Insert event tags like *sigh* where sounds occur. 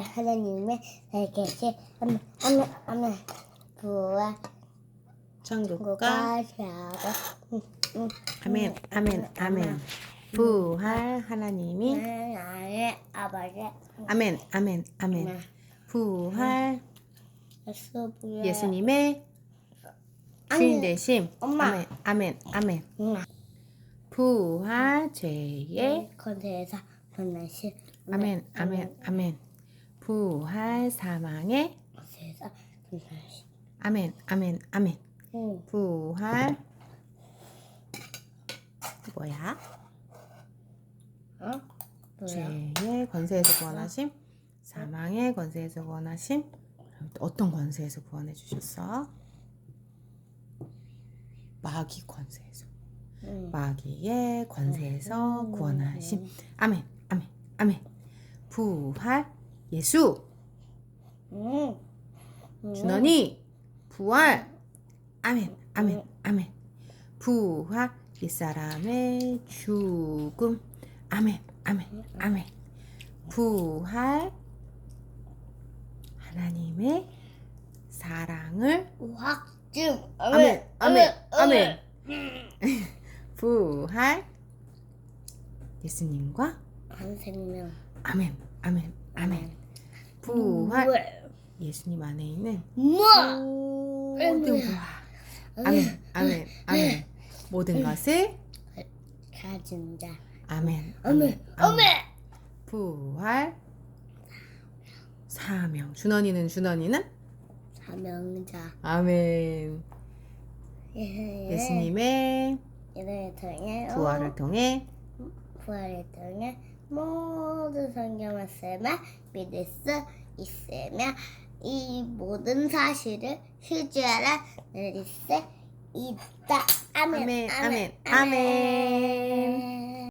하나님의 살계신 아멘 아멘 아멘. 부활 천국과 국가 시하고 음, 음. 아멘 아멘 아멘. 부활 하나님이 나의 아버지. 아멘 아멘 아멘. 부활 예수 부활 예수님의 주인 되심. 아멘 아멘 아멘. 응. 부활 죄의 건세에서 만나시 아멘 아멘 아멘 부활 사망의 아멘 아멘 아멘 응. 부활 뭐야? 어? 뭐야? 죄의 권세에서 구원하심 사망의 권세에서 구원하심 어떤 권세에서 구원해 주셨어? 마귀 권세에서 응. 마귀의 권세에서 음. 구원하심 아멘 아멘 아멘 부활 예수. 응. 준원이 부활. 아멘 아멘 아멘. 부활 옛사람의 죽음. 아멘 아멘 아멘. 부활 하나님의 사랑을 확증. 아멘 아멘. 아멘. *laughs* 부활 예수님과 한 생명. 아멘 아멘 아멘. 부활. 예수님 안에 있는 우와 모든 부활. 아멘 아멘 아멘. 모든 것을 가진 자 아멘 아멘 아멘 부활. 사명. 준원이는 준원이는? 사명자. 아멘. 예, 예수님의 부활을 통해 부활을 통해 모든 성경 말씀을 믿을 수 있으며 이 모든 사실을 실제로 누릴 수 있다. 아멘, 아멘, 아멘, 아멘.